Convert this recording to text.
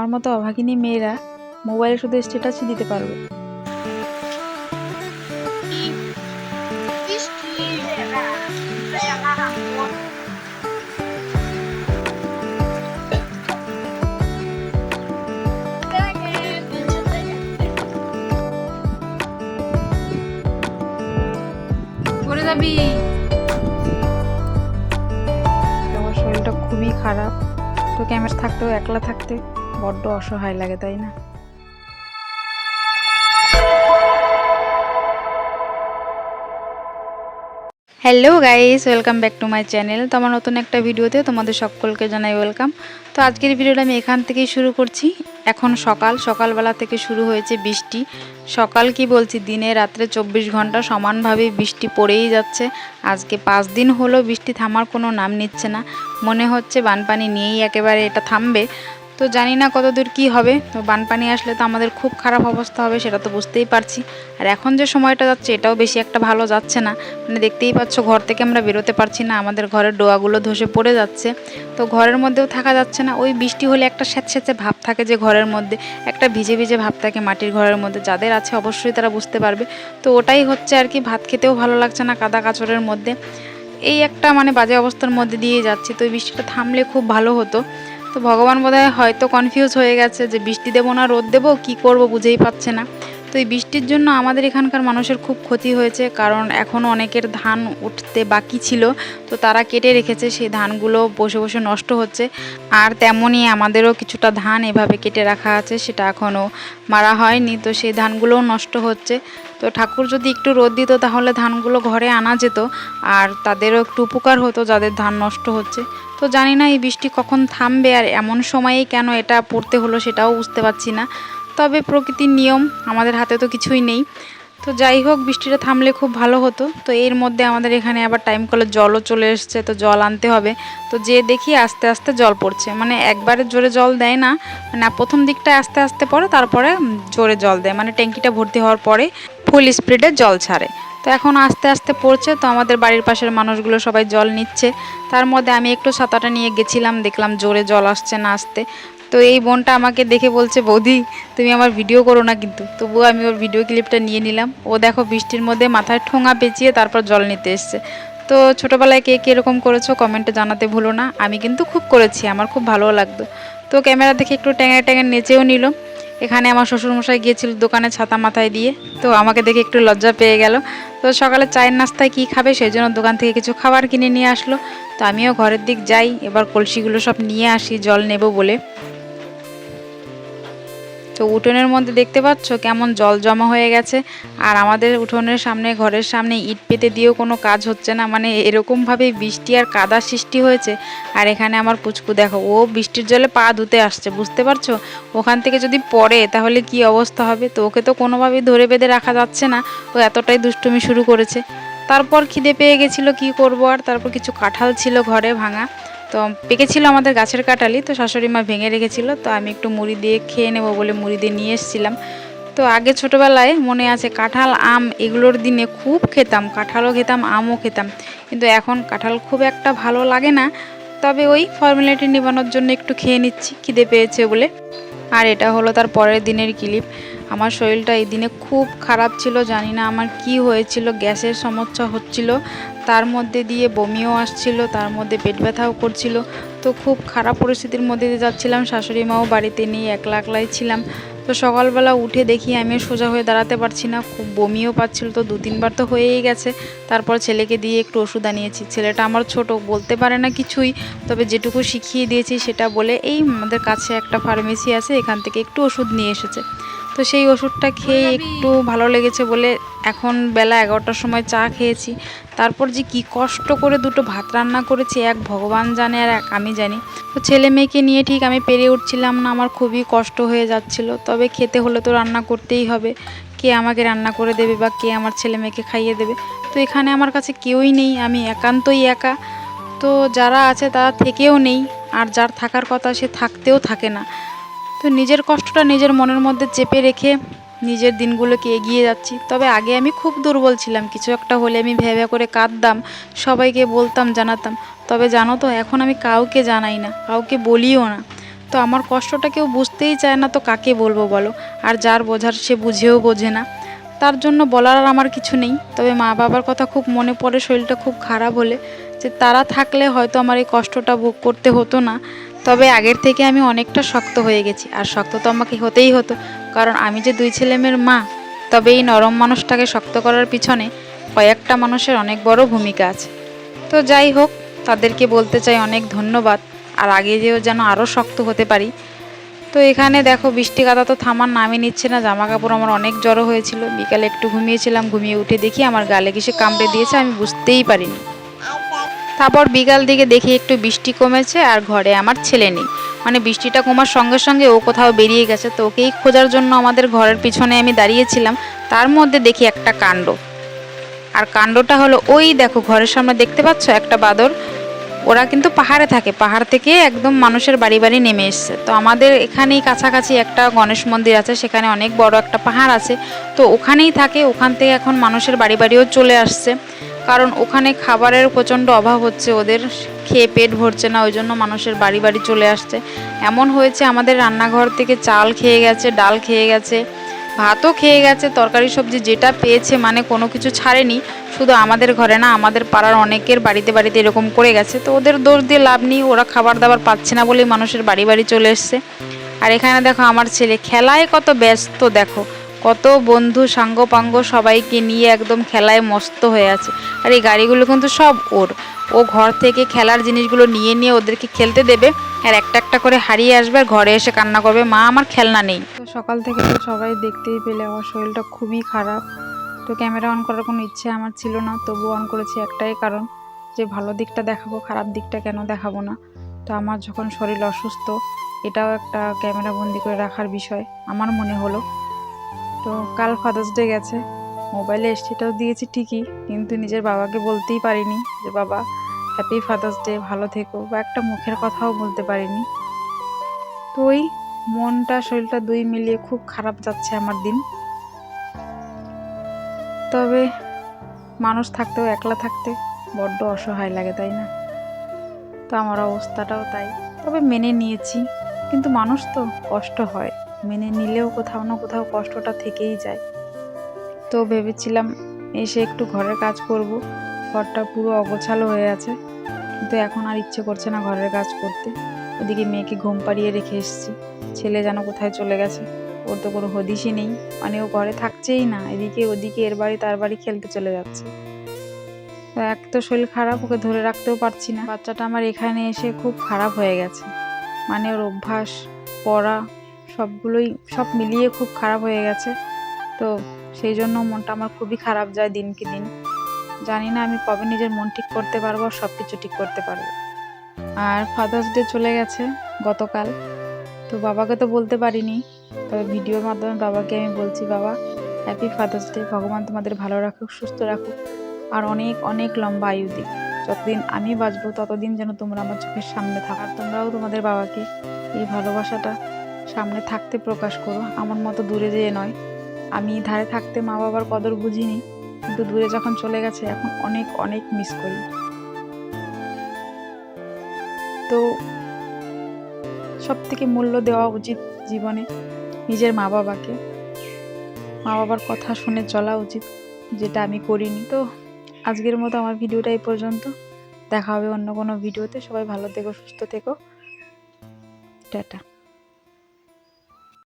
আমার মতো অভাগিনী মেয়েরা মোবাইলে শুধু স্ট্যাটাসই দিতে পারবে। যাবি? আমার শরীরটা খুবই খারাপ। তো ক্যামেরা থাকতেও একলা থাকতে। বড্ড অসহায় লাগে, তাই না? Hello guys welcome back to my channel তো আমার নতুন একটা ভিডিওতে তোমাদের সকলকে জানাই ওয়েলকাম তো আজকের ভিডিওটা আমি এখান থেকেই শুরু করছি। এখন সকাল, সকালবেলা থেকে শুরু হয়েছে বৃষ্টি। সকাল কি বলছি, দিনে রাত্রে চব্বিশ ঘণ্টা সমানভাবে বৃষ্টি পড়েই যাচ্ছে। আজকে পাঁচ দিন হলো বৃষ্টি থামার কোনো নাম নিচ্ছে না। মনে হচ্ছে বানপানি নিয়েই একেবারে এটা থামবে। তো জানি না কতদূর কি হবে। তো বানপানি আসলে তো আমাদের খুব খারাপ অবস্থা হবে, সেটা তো বুঝতেই পারছি। আর এখন যে সময়টা যাচ্ছে, এটাও বেশি একটা ভালো যাচ্ছে না। মানে দেখতেই পাচ্ছ, ঘর থেকে আমরা বেরোতে পারছি না, আমাদের ঘরের ডোয়াগুলো ধসে পড়ে যাচ্ছে। তো ঘরের মধ্যেও থাকা যাচ্ছে না, ওই বৃষ্টি হলে একটা স্যাঁতস্যাঁতে ভাব থাকে যে ঘরের মধ্যে, একটা ভিজে ভিজে ভাব থাকে মাটির ঘরের মধ্যে, যাদের আছে অবশ্যই তারা বুঝতে পারবে। তো ওটাই হচ্ছে আর কি, ভাত খেতেও ভালো লাগছে না কাদা কাচড়ের মধ্যে। এই একটা মানে বাজে অবস্থার মধ্যে দিয়ে যাচ্ছি, তো বৃষ্টিটা থামলে খুব ভালো হতো। তো ভগবান বোধহয় হয়তো কনফিউজ হয়ে গেছে যে বৃষ্টি দেবো না, রোদ দেবো, কী করব বুঝেই পাচ্ছে না। তো এই বৃষ্টির জন্য আমাদের এখানকার মানুষের খুব ক্ষতি হয়েছে, কারণ এখনও অনেকের ধান উঠতে বাকি ছিল, তো তারা কেটে রেখেছে, সেই ধানগুলো বসে বসে নষ্ট হচ্ছে। আর তেমনই আমাদেরও কিছুটা ধান এভাবে কেটে রাখা আছে, সেটা এখনও মারা হয়নি, তো সেই ধানগুলোও নষ্ট হচ্ছে। তো ঠাকুর যদি একটু রোদ দিত, তাহলে ধানগুলো ঘরে আনা যেত, আর তাদেরও একটু উপকার হতো যাদের ধান নষ্ট হচ্ছে। তো জানি না এই বৃষ্টি কখন থামবে, আর এমন সময়েই কেন এটা পড়তে হলো সেটাও বুঝতে পারছি না। তবে প্রকৃতির নিয়ম, আমাদের হাতে তো কিছুই নেই। তো যাই হোক, বৃষ্টিটা থামলে খুব ভালো হতো। তো এর মধ্যে আমাদের এখানে আবার টাইম কলে জলও চলে এসছে, তো জল আনতে হবে। তো যে দেখি আস্তে আস্তে জল পড়ছে। মানে একবারে জোরে জল দেয় না মানে প্রথম দিকটা আস্তে আস্তে পড়ে, তারপরে জোরে জল দেয়। মানে ট্যাঙ্কিটা ভর্তি হওয়ার পরে ফুল স্পিডে জল ছাড়ে। তো এখন আস্তে আস্তে পড়ছে, তো আমাদের বাড়ির পাশের মানুষগুলো সবাই জল নিচ্ছে। তার মধ্যে আমি একটু ছাতাটা নিয়ে গেছিলাম, দেখলাম জোরে জল আসছে না আসতে। তো এই বোনটা আমাকে দেখে বলছে, বৌদি, তুমি আমার ভিডিও করো না কিন্তু। তবুও আমি ওর ভিডিও ক্লিপটা নিয়ে নিলাম। ও দেখো বৃষ্টির মধ্যে মাথায় ঠোঙা পেঁচিয়ে তারপর জল নিতে এসছে। তো ছোটোবেলায় কে কীরকম করেছ কমেন্টে জানাতে ভুলো না। আমি কিন্তু খুব করেছি, আমার খুব ভালো লাগতো। তো ক্যামেরা দেখে একটু ট্যাঙে ট্যাঙে নেচেও নিল এখানে আমার শ্বশুরমশাই গিয়েছিল দোকানে ছাতা মাথায় দিয়ে। তো আমাকে দেখে একটু লজ্জা পেয়ে গেল। তো সকালে চায়ের নাস্তায় কী খাবে সেই জন্য দোকান থেকে কিছু খাবার কিনে নিয়ে আসলো। তো আমিও ঘরের দিক যাই, এবার কলসিগুলো সব নিয়ে আসি, জল নেব বলে। তো উঠোনের মধ্যে দেখতে পাচ্ছ কেমন জল জমা হয়ে গেছে। আর আমাদের উঠোনের সামনে, ঘরের সামনে ইট পেতে দিয়েও কোনো কাজ হচ্ছে না। মানে এরকমভাবে বৃষ্টি আর কাদা সৃষ্টি হয়েছে। আর এখানে আমার পুচকু, দেখো, ও বৃষ্টির জলে পা ধুতে আসছে, বুঝতে পারছ? ওখান থেকে যদি পড়ে, তাহলে কি অবস্থা হবে? তো ওকে তো কোনোভাবেই ধরে বেঁধে রাখা যাচ্ছে না। ও এতটাই দুষ্টুমি শুরু করেছে। তারপর খিদে পেয়ে গেছিল, কি করব আর? তারপর কিছু কাঁঠাল ছিল ঘরে ভাঙা। তো পেকেছিল আমাদের গাছের কাঁঠালি, তো শাশুড়ি মা ভেঙে রেখেছিল, তো আমি একটু মুড়ি দিয়ে খেয়ে নেব বলে মুড়ি দিয়ে নিয়ে এসেছিলাম। তো আগে ছোটোবেলায় মনে আছে কাঁঠাল, আম এগুলোর দিনে খুব খেতাম, কাঁঠালও খেতাম, আমও খেতাম। কিন্তু এখন কাঁঠাল খুব একটা ভালো লাগে না, তবে ওই ফর্মালিটি নিবানোর জন্য একটু খেয়ে নিচ্ছি, খিদে পেয়েছে বলে। আর এটা হলো তার পরের দিনের ক্লিপ। আমার শরীরটা এই দিনে খুব খারাপ ছিল, জানি না আমার কি হয়েছিল, গ্যাসের সমস্যা হচ্ছিল, তার মধ্যে দিয়ে বমিও আসছিল, তার মধ্যে পেট ব্যথাও করছিল। তো খুব খারাপ পরিস্থিতির মধ্যে দিয়ে যাচ্ছিলাম, শাশুড়ি মাও বাড়িতে নেই, একলা একলাই ছিলাম। তো সকালবেলা উঠে দেখি আমি সোজা হয়ে দাঁড়াতে পারছি না, খুব বমিও পাচ্ছিল, তো দু তিনবার তো হয়েই গেছে। তারপর ছেলেকে দিয়ে একটু ওষুধ আনিয়েছি। ছেলেটা আমার ছোট, বলতে পারে না কিছুই, তবে যেটুকু শিখিয়ে দিয়েছি সেটা বলে, এই আমাদের কাছে একটা ফার্মেসি আছে, এখান থেকে একটু ওষুধ নিয়ে এসেছে। তো সেই ওষুধটা খেয়ে একটু ভালো লেগেছে বলে এখন বেলা এগারোটার সময় চা খেয়েছি। তারপর যে কি কষ্ট করে দুটো ভাত রান্না করেছি এক ভগবান জানে আর এক আমি জানি। তো ছেলে মেয়েকে নিয়ে ঠিক আমি পেরে উঠছিলাম না আমার খুবই কষ্ট হয়ে যাচ্ছিল। তবে খেতে হলে তো রান্না করতেই হবে। কে আমাকে রান্না করে দেবে বা কে আমার ছেলে মেয়েকে খাইয়ে দেবে? তো এখানে আমার কাছে কেউই নেই আমি একান্তই একা। তো যারা আছে তারা থেকেও নেই আর যার থাকার কথা সে থাকতেও থাকে না। তো নিজের কষ্টটা নিজের মনের মধ্যে চেপে রেখে নিজের দিনগুলোকে এগিয়ে যাচ্ছি। তবে আগে আমি খুব দুর্বল ছিলাম, কিছু একটা হলে আমি ভেবে করে কাঁদতাম, সবাইকে বলতাম, জানাতাম। তবে জানো তো, এখন আমি কাউকে জানাই না, কাউকে বলিও না। তো আমার কষ্টটা কেউ বুঝতেই চায় না, তো কাকে বলব বলো? আর যার বোঝার সে বুঝেও বোঝে না। তার জন্য বলার আর আমার কিছু নেই। তবে মা বাবার কথা খুব মনে পড়ে, শরীরটা খুব খারাপ হলে। যে তারা থাকলে হয়তো আমার এই কষ্টটা ভোগ করতে হতো না। তবে আগের থেকে আমি অনেকটা শক্ত হয়ে গেছি, আর শক্ত তো আমাকে হতেই হতো, কারণ আমি যে দুই ছেলেমেয়ের মা, তবে এই নরম মানুষটাকে শক্ত করার পিছনে কয়েকটা মানুষের অনেক বড় ভূমিকা আছে। তো যাই হোক, তাদেরকে বলতে চাই অনেক ধন্যবাদ, আর আগে যেও যেন আরও শক্ত হতে পারি। তো এখানে দেখো, বৃষ্টি কাদা তো থামার নামই নিচ্ছে না জামা কাপড় আমার অনেক জড়ো হয়েছিল, বিকালে একটু ঘুমিয়েছিলাম, ঘুমিয়ে উঠে দেখি আমার গালে কিসে কামড়ে দিয়েছে, আমি বুঝতেই পারিনি। তারপর বিকাল দিকে দেখি একটু বৃষ্টি কমেছে আর ঘরে আমার ছেলে নেই। মানে বৃষ্টিটা কমার সঙ্গে সঙ্গে ও কোথাও বেরিয়ে গেছে। তো ওকেই খোঁজার জন্য আমাদের ঘরের পিছনে আমি দাঁড়িয়েছিলাম। তার মধ্যে দেখি একটা কাণ্ড। আর কাণ্ডটা হলো ওই দেখো, ঘরের সামনে দেখতে পাচ্ছ একটা বাদর ওরা কিন্তু পাহাড়ে থাকে। পাহাড় থেকে একদম মানুষের বাড়ি বাড়ি নেমে এসছে। তো আমাদের এখানেই কাছাকাছি একটা গণেশ মন্দির আছে, সেখানে অনেক বড় একটা পাহাড় আছে। তো ওখানেই থাকে। ওখান থেকে এখন মানুষের বাড়ি বাড়িও চলে আসছে। কারণ ওখানে খাবারের প্রচণ্ড অভাব হচ্ছে, ওদের খেয়ে পেট ভরছে না, ওই জন্য মানুষের বাড়ি বাড়ি চলে আসছে। এমন হয়েছে আমাদের রান্নাঘর থেকে চাল খেয়ে গেছে, ডাল খেয়ে গেছে, ভাতও খেয়ে গেছে, তরকারি সবজি যেটা পেয়েছে মানে কোনো কিছু ছাড়েনি, শুধু আমাদের ঘরে না, আমাদের পাড়ার অনেকের বাড়িতে বাড়িতে এরকম করে গেছে। তো ওদের দোষ দিয়ে লাভ নেই, ওরা খাবার দাবার পাচ্ছে না বলেই মানুষের বাড়ি বাড়ি চলে এসছে। আর এখানে দেখো আমার ছেলে, খেলায় কত ব্যস্ত, দেখো। কত বন্ধু সাঙ্গ পাঙ্গ সবাইকে নিয়ে একদম খেলায় মস্ত হয়ে আছে। আর এই গাড়িগুলো কিন্তু সব ওর। ও ঘর থেকে খেলার জিনিসগুলো নিয়ে নিয়ে ওদেরকে খেলতে দেবে আর একটা একটা করে হারিয়ে আসবে আর ঘরে এসে কান্না করবে। মা, আমার খেলনা নেই। তো সকাল থেকে তো সবাই দেখতেই পেলে, আমার শরীরটা খুবই খারাপ। তো ক্যামেরা অন করার কোনো ইচ্ছে আমার ছিল না, তবু অন করেছি একটাই কারণ যে ভালো দিকটা দেখাবো, খারাপ দিকটা কেন দেখাবো না? তো আমার যখন শরীর অসুস্থ, এটাও একটা ক্যামেরা বন্দি করে রাখার বিষয়, আমার মনে হলো। তো কাল ফাদার্স ডে গেছে। মোবাইলে এসটিটাও দিয়েছি ঠিকই, কিন্তু নিজের বাবাকে বলতেই পারিনি যে, বাবা হ্যাপি ফাদার্স ডে ভালো থেকো। বা একটা মুখের কথাও বলতে পারিনি। তো ওই মনটা, শরীরটা দুই মিলিয়ে খুব খারাপ যাচ্ছে আমার দিন। তবে মানুষ থাকতেও একলা থাকতে বড্ড অসহায় লাগে, তাই না? তো আমার অবস্থাটাও তাই। তবে মেনে নিয়েছি, কিন্তু মানুষ তো কষ্ট হয়। মেনে নিলেও কোথাও না কোথাও কষ্টটা থেকেই যায়। তো ভেবেছিলাম এসে একটু ঘরের কাজ করব। ঘরটা পুরো অগোছালো হয়ে আছে। কিন্তু এখন আর ইচ্ছে করছে না ঘরের কাজ করতে। ওদিকে মেয়েকে ঘুম পাড়িয়ে রেখে এসেছি। ছেলে যেন কোথায় চলে গেছে। ওর তো কোনো হদিশই নেই। মানে ও ঘরে থাকছেই না। এদিকে ওদিকে এর বাড়ি তার বাড়ি খেলতে চলে যাচ্ছে। তো এক তো শরীর খারাপ, ওকে ধরে রাখতেও পারছি না। বাচ্চাটা আমার এখানে এসে খুব খারাপ হয়ে গেছে। মানে ওর অভ্যাস, পড়া সবগুলোই সব মিলিয়ে খুব খারাপ হয়ে গেছে। তো সেই জন্য মনটা আমার খুবই খারাপ যায় দিনকে দিন। জানি না আমি কবে নিজের মন ঠিক করতে পারব আর সব কিছু ঠিক করতে পারব। আর ফাদার্স ডে চলে গেছে গতকাল। তো বাবাকে তো বলতে পারিনি। তবে ভিডিওর মাধ্যমে বাবাকে আমি বলছি, বাবা হ্যাপি ফাদার্স ডে ভগবান তোমাদের ভালো রাখুক, সুস্থ রাখুক। আর অনেক অনেক লম্বা আয়ু দিক। যতদিন আমি বাঁচবো, ততদিন যেন তোমরা আমার চোখের সামনে থাকো। তোমরাও তোমাদের বাবাকে এই ভালোবাসাটা সামনে থাকতে প্রকাশ করো। আমার মতো দূরে যেয়ে নয়। আমি ধারে থাকতে মা বাবার কদর বুঝিনি, কিন্তু দূরে যখন চলে গেছে, এখন অনেক অনেক মিস করি। তো সব থেকে মূল্য দেওয়া উচিত জীবনে নিজের মা বাবাকে মা বাবার কথা শুনে চলা উচিত, যেটা আমি করিনি। তো আজকের মতো আমার ভিডিওটা এই পর্যন্ত। দেখা হবে অন্য কোনো ভিডিওতে। সবাই ভালো থেকো, সুস্থ থেকো। টাটা।